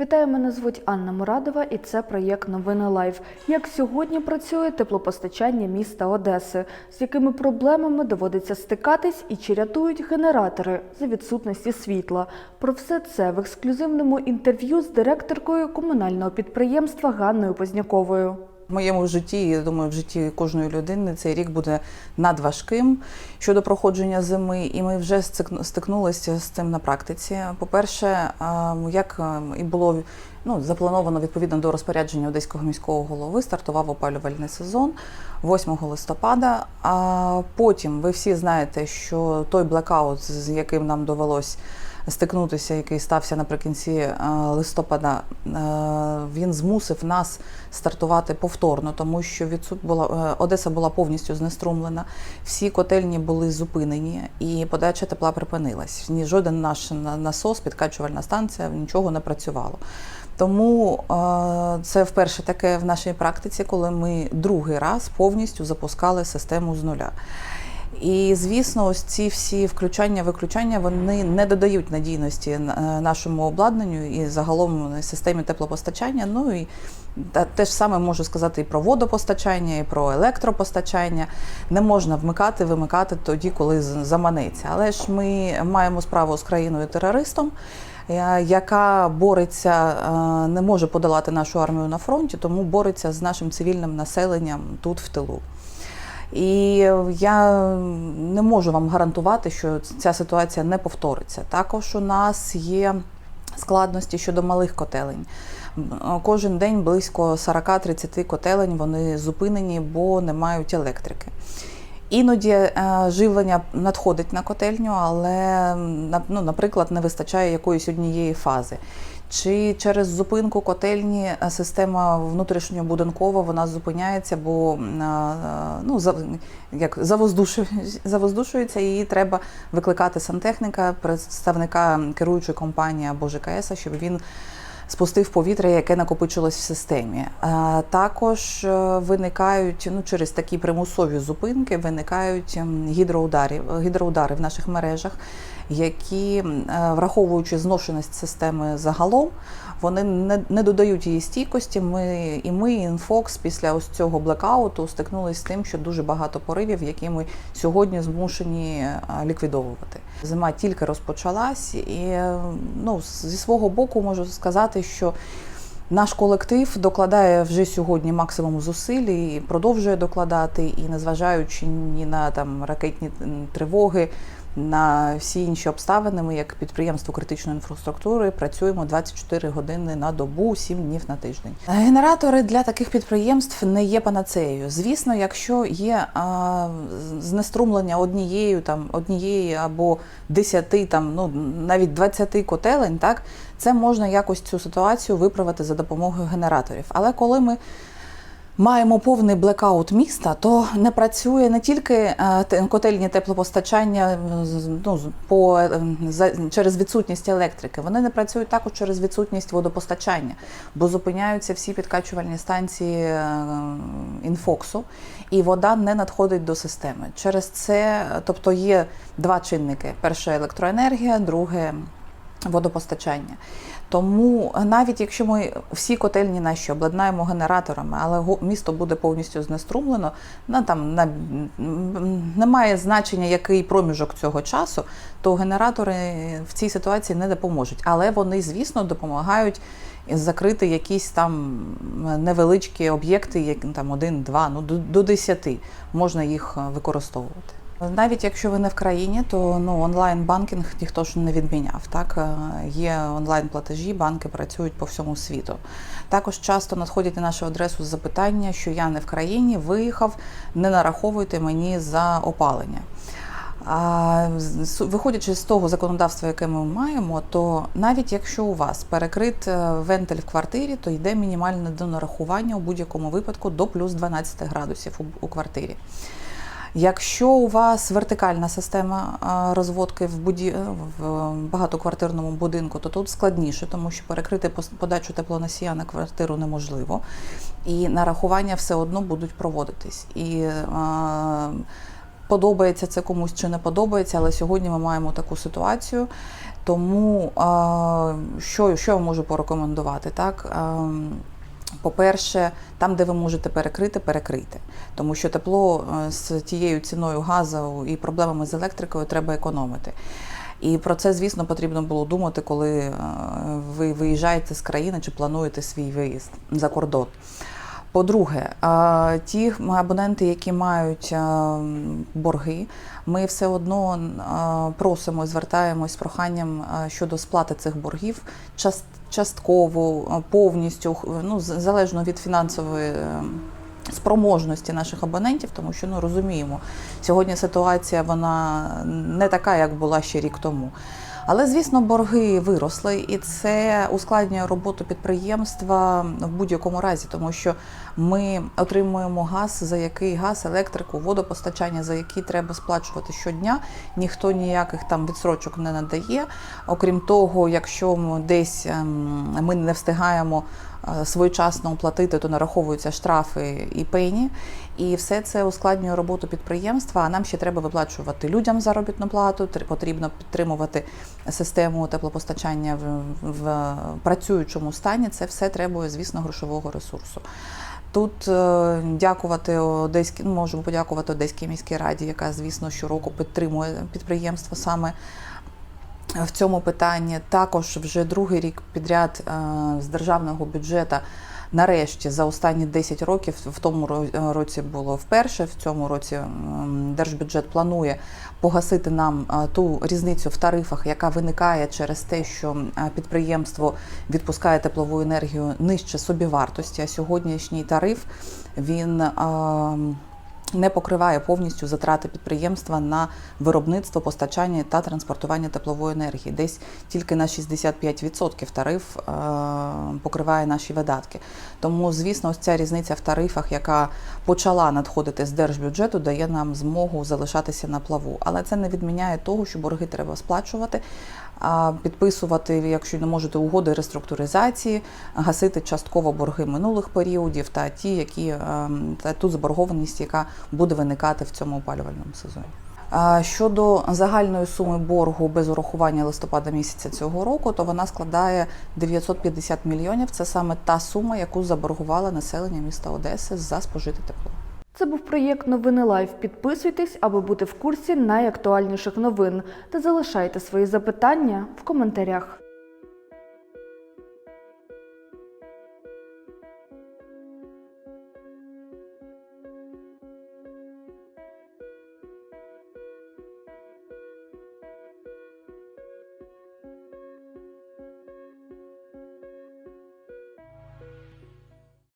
Вітаю, мене звуть Анна Мурадова, і це проєкт Новини Лайв. Як сьогодні працює теплопостачання міста Одеси, з якими проблемами доводиться стикатись і чи рятують генератори за відсутності світла. Про все це в ексклюзивному інтерв'ю з директоркою комунального підприємства Ганною Позняковою. В моєму житті, я думаю, в житті кожної людини цей рік буде надважким щодо проходження зими, і ми вже стикнулися з цим на практиці. По-перше, як і було ну, заплановано відповідно до розпорядження одеського міського голови, стартував опалювальний сезон 8 листопада. А потім ви всі знаєте, що той блекаут, з яким нам довелось стикнутися, який стався наприкінці е, листопада, е, він змусив нас стартувати повторно, тому що відсут була е, Одеса була повністю знеструмлена, всі котельні були зупинені, і подача тепла припинилась. Ні жоден наш насос, підкачувальна станція нічого не працювало. Тому це вперше таке в нашій практиці, коли ми другий раз повністю запускали систему з нуля. І звісно, ось ці всі включання-виключання вони не додають надійності е, нашому обладнанню і загалом системі теплопостачання. Ну і те ж саме можу сказати і про водопостачання, і про електропостачання. Не можна вмикати, вимикати тоді, коли заманеться. Але ж ми маємо справу з країною-терористом. е, Яка бореться, е, не може подолати нашу армію на фронті, тому бореться з нашим цивільним населенням тут в тилу. І я не можу вам гарантувати, що ця ситуація не повториться. Також у нас є складності щодо малих котелень. Кожен день близько 40-30 котелень вони зупинені, бо не мають електрики. Іноді е, живлення надходить на котельню, але ну, наприклад, не вистачає якоїсь однієї фази. Чи через зупинку котельні е, система внутрішньобудинкова вона зупиняється, бо м, е, ну, за, як завоздушує- завоздушується, її треба викликати сантехніка, представника керуючої компанії або ЖКС, щоб він спустив повітря, яке накопичилось в системі. Також е, виникають ну, через такі примусові зупинки, виникають гідроудари, гідроудари в наших мережах, які, е, враховуючи зношеність системи загалом, вони не, не додають її стійкості. Ми і ми, і Інфокс після ось цього блекауту стикнулися з тим, що дуже багато поривів, які ми сьогодні змушені е, ліквідовувати. Зима тільки розпочалась, і е, ну, зі свого боку можу сказати, що наш колектив докладає вже сьогодні максимум зусиль і продовжує докладати, і незважаючи ні на там ракетні тривоги, на всі інші обставини, ми як підприємство критичної інфраструктури працюємо 24 години на добу, 7 днів на тиждень. Генератори для таких підприємств не є панацеєю. Звісно, якщо є а, знеструмлення однією там однієї або 10, там ну навіть 20 котелень, так це можна якось цю ситуацію виправити за допомогою генераторів. Але коли ми маємо повний блекаут міста, то не працює не тільки е, котельні теплопостачання е, ну, по, е, через відсутність електрики. Вони не працюють також через відсутність водопостачання, бо зупиняються всі підкачувальні станції інфоксу, і вода не надходить до системи. Через це, тобто є два чинники: перше електроенергія, друге водопостачання. Тому навіть якщо ми всі котельні наші обладнаємо генераторами, але місто буде повністю знеструмлено, на там на немає значення, який проміжок цього часу, то генератори в цій ситуації не допоможуть. Але вони, звісно, допомагають закрити якісь там невеличкі об'єкти, як там один, два, ну до, до десяти можна їх е, використовувати. Навіть якщо ви не в країні, то ну онлайн банкінг ніхто ж не відміняв. Так Е, є онлайн платежі, банки працюють по всьому світу. Також часто надходять на нашу адресу запитання, що я не в країні, виїхав, не нараховуйте мені за опалення. А виходячи з того законодавства, яке ми маємо, то навіть якщо у вас перекрит е, вентиль в квартирі, то йде мінімальне донарахування у будь-якому випадку до плюс 12 градусів у, у квартирі. Якщо у вас вертикальна система розводки в, буді... в багатоквартирному будинку, то тут складніше, тому що перекрити подачу теплоносія на квартиру неможливо, і нарахування все одно будуть проводитись. І Подобається це комусь чи не подобається, але сьогодні ми маємо таку ситуацію. Тому що, що я можу порекомендувати? Так? Ем, По-перше, там, де ви можете перекрити, перекрити. Тому що тепло е, з тією ціною газу і проблемами з електрикою треба економити. І про це, звісно, потрібно було думати, коли е, ви виїжджаєте з країни чи плануєте свій виїзд за кордон. По-друге, ті абоненти, які мають борги, ми все одно просимо і звертаємось з проханням щодо сплати цих боргів частково, повністю, ну, залежно від фінансової. е, Спроможності наших абонентів, тому що ну розуміємо, сьогодні ситуація вона не така, як була ще рік тому. Але звісно, борги виросли, і це ускладнює роботу підприємства в будь-якому разі, тому що ми отримуємо газ, за який газ, електрику, водопостачання, за які треба сплачувати щодня. Ніхто ніяких там відсрочок не надає. Окрім того, якщо десь ем, ми не встигаємо своєчасно оплатити, то нараховуються штрафи і пені. І все це ускладнює роботу підприємства. А нам ще треба виплачувати людям заробітну плату. Потрібно підтримувати систему теплопостачання в, в працюючому стані. Це все требує, звісно, грошового ресурсу. Тут е, дякувати Одеській, ну, можемо подякувати Одеській міській раді, яка, звісно, щороку підтримує підприємство саме в цьому питанні. Також вже другий рік підряд е, з державного бюджету. Нарешті за останні 10 років, в тому році було вперше, в цьому році держбюджет планує погасити нам е, ту різницю в тарифах, яка виникає через те, що е, підприємство відпускає теплову енергію нижче собівартості. А сьогоднішній тариф він е, не покриває повністю затрати підприємства на виробництво, постачання та транспортування теплової енергії. Десь тільки на 65% тариф е, покриває наші видатки. Тому, звісно, ось ця різниця в тарифах, яка почала надходити з держбюджету, дає нам змогу залишатися на плаву. Але це не відміняє того, що борги треба сплачувати. Підписувати, якщо не можете, угоди реструктуризації, гасити частково борги минулих періодів та ті, які ем, та ту заборгованість, яка буде виникати в цьому опалювальному сезоні. Щодо загальної суми боргу без урахування листопада місяця цього року, то вона складає 950 мільйонів. Це саме та сума, яку заборгувало населення міста Одеси за спожите тепло. Це був проєкт Новини Лайв. Підписуйтесь, аби бути в курсі найактуальніших новин та залишайте свої запитання в коментарях.